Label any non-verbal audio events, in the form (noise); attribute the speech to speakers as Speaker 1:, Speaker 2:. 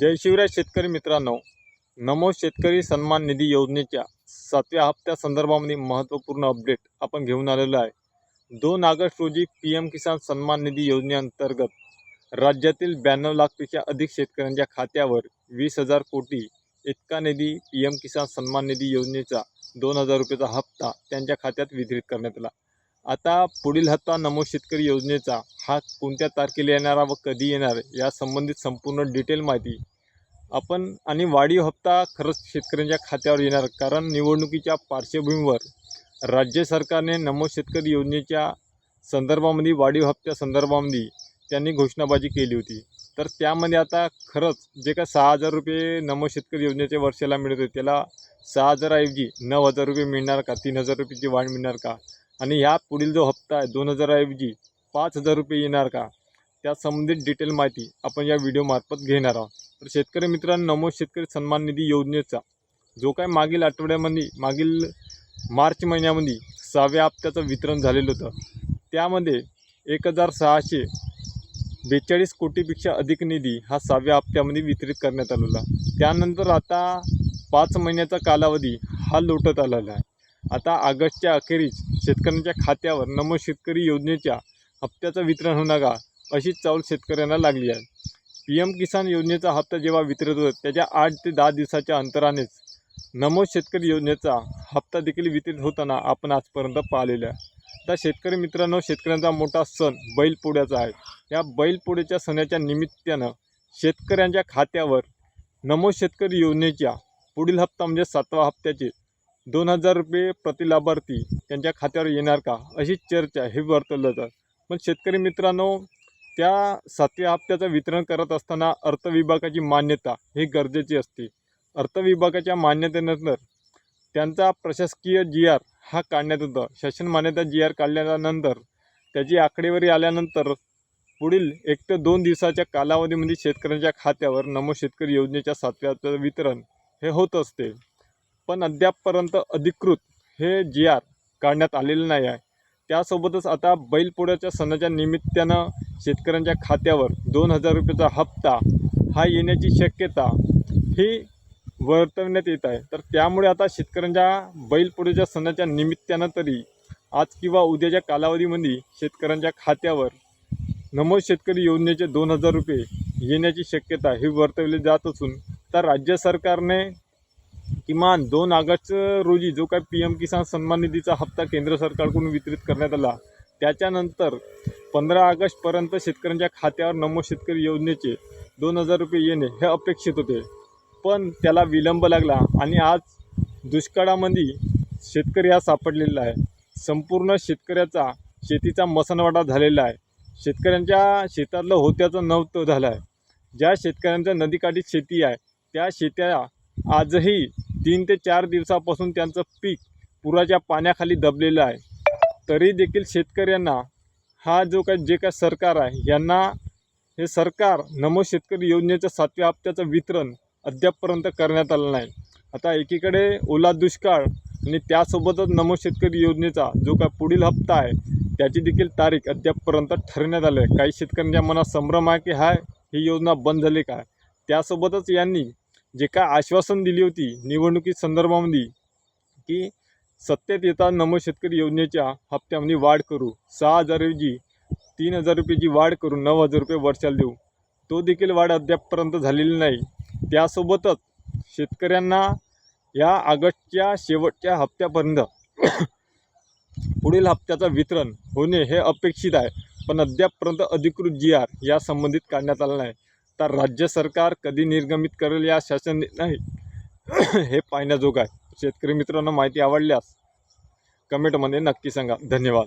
Speaker 1: जय शिवराय शेतकरी मित्रांनो. नमो शेतकरी सन्मान निधी योजनेच्या सातव्या हप्त्या संदर्भामध्ये महत्त्वपूर्ण अपडेट आपण घेऊन आलेलो आहे. दोन ऑगस्ट रोजी पी एम किसान सन्मान निधी योजनेअंतर्गत राज्यातील ब्याण्णव लाखपेक्षा अधिक शेतकऱ्यांच्या खात्यावर वीस हजार कोटी इतका निधी पी एम किसान सन्मान निधी योजनेचा दोन हजार रुपयाचा हप्ता त्यांच्या खात्यात वितरित करण्यात आला. आता पुढील हप्ता नमो शेतकरी योजनेचा हा कोणत्या तारखेला येणारा व कधी येणार या संबंधित संपूर्ण डिटेल माहिती आपण आणि वाढीव हप्ता खरंच शेतकऱ्यांच्या खात्यावर येणार कारण निवडणुकीच्या पार्श्वभूमीवर राज्य सरकारने नमो शेतकरी योजनेच्या संदर्भामध्ये वाढीव हप्त्या संदर्भामध्ये त्यांनी घोषणाबाजी केली होती. तर त्यामध्ये आता खरंच जे काय सहा हजार रुपये नमो शेतकरी योजनेच्या वर्षाला मिळत होते त्याला सहा हजाराऐवजी नऊ हजार रुपये मिळणार का तीन हजार रुपयाची वाढ मिळणार का आणि ह्या पुढील जो हप्ता आहे दोन हजाराऐवजी पाच हजार रुपये येणार का? त्या संबंधित डिटेल माहिती आपण या व्हिडिओमार्फत घेणार आहोत. तर शेतकरी मित्रांनो नमो शेतकरी सन्मान निधी योजनेचा जो काय मागील आठवड्यामध्ये मागील मार्च महिन्यामध्ये सहाव्या हप्त्याचं वितरण झालेलं होतं. त्यामध्ये एक हजार सहाशे बेचाळीस कोटीपेक्षा अधिक निधी हा सहाव्या हप्त्यामध्ये वितरित करण्यात आलेला. त्यानंतर आता पाच महिन्याचा कालावधी हा लोटत आलेला आहे. आता ऑगस्टच्या अखेरीस शेतकऱ्यांच्या खात्यावर नमो शेतकरी योजनेच्या हप्त्याचं वितरण होणार का अशी चावल शेतकऱ्यांना लागली आहे. पी एम किसान योजनेचा हप्ता जेव्हा वितरित होतो त्याच्या आठ ते दहा दिवसाच्या अंतरानेच नमो शेतकरी योजनेचा हप्ता देखील वितरित होताना आपण आजपर्यंत पाहिलेला आहे. आता शेतकरी मित्रांनो शेतकऱ्यांचा मोठा सण बैलपोळ्याचा आहे. या बैलपोळ्याच्या सणाच्या निमित्तानं शेतकऱ्यांच्या खात्यावर नमो शेतकरी योजनेच्या पुढील हप्ता म्हणजे सातवा हप्त्याचे दोन हजार रुपये प्रति लाभार्थी त्यांच्या खात्यावर येणार का? अशी चर्चा हे वर्तवलं जातं. पण शेतकरी मित्रांनो त्या सातव्या हप्त्याचं वितरण करत असताना अर्थविभागाची मान्यता ही गरजेची असते. अर्थविभागाच्या मान्यतेनंतर त्यांचा प्रशासकीय जी आर हा काढण्यात येतो. शासन मान्यता जी आर काढल्यानंतर त्याची आकडेवारी आल्यानंतर पुढील एक ते दोन दिवसाच्या कालावधीमध्ये शेतकऱ्यांच्या खात्यावर नमो शेतकरी योजनेच्या सातव्या वितरण हे होत असते. पण अद्यापपर्यंत अधिकृत हे जी आर काढण्यात आलेलं नाही आहे. त्यासोबतच आता बैलपोळ्याच्या सणाच्या निमित्तानं शेतकऱ्यांच्या खात्यावर दोन हजार रुपयाचा हप्ता हा येण्याची शक्यता ही वर्तवण्यात येत आहे. तर त्यामुळे आता शेतकऱ्यांच्या बैलपोळ्याच्या सणाच्या निमित्तानं तरी आज किंवा उद्याच्या कालावधीमध्ये शेतकऱ्यांच्या खात्यावर नमो शेतकरी योजनेचे दोन हजार रुपये येण्याची शक्यता ही वर्तवली जात असून तर राज्य सरकारने किमान दोन ऑगस्ट रोजी जो काय पी एम किसान सन्मान निधीचा हप्ता केंद्र सरकारकडून वितरित करण्यात आला त्याच्यानंतर पंधरा ऑगस्टपर्यंत शेतकऱ्यांच्या खात्यावर नमो शेतकरी योजनेचे दोन हजार रुपये येणे हे अपेक्षित होते. पण त्याला विलंब लागला आणि आज दुष्काळामध्ये शेतकरी हा सापडलेला आहे. संपूर्ण शेतकऱ्याचा शेतीचा मसनवाडा झालेला आहे. शेतकऱ्यांच्या शेतातलं होत्याचं नव्हतं झालं आहे ज्या शेतकऱ्यांच्या नदीकाठी शेती आहे त्या शेत्या आजही तीन ते चार दिवसापासून त्यांचं पीक पुराच्या पाण्याखाली दबलेलं आहे. तरी देखील शेतकऱ्यांना हा जो काय जे काय सरकार आहे यांना हे सरकार नमो शेतकरी योजनेचं सातव्या हप्त्याचं वितरण अद्यापपर्यंत करण्यात आलं नाही. आता एकीकडे ओला दुष्काळ आणि त्यासोबतच नमो शेतकरी योजनेचा जो काय पुढील हप्ता आहे त्याची देखील तारीख अद्यापपर्यंत ठरण्यात आलं आहे. काही शेतकऱ्यांच्या मनात संभ्रम आहे की हाय ही योजना बंद झाली काय त्यासोबतच यांनी जे काय आश्वासन दिली होती निवडणुकी संदर्भामध्ये की सत्तेत येता नमो शेतकरी योजनेच्या हप्त्यामध्ये वाढ करू. सहा हजारऐवजी तीन हजार रुपयाची वाढ करू नऊ हजार रुपये वर्षाला देऊ. तो देखील वाढ अद्यापपर्यंत झालेली नाही. त्यासोबतच शेतकऱ्यांना या ऑगस्टच्या शेवटच्या हप्त्यापर्यंत (coughs) पुढील हप्त्याचं वितरण होणे हे अपेक्षित आहे. पण अद्यापपर्यंत अधिकृत जी आर या संबंधित काढण्यात आला नाही. तर राज्य सरकार कधी निर्गमित करेल या शासन नाही. (clears throat) हे पाहण्याजोग आहे. शेतकरी मित्रांनो माहिती आवडल्यास कमेंटमध्ये नक्की सांगा. धन्यवाद.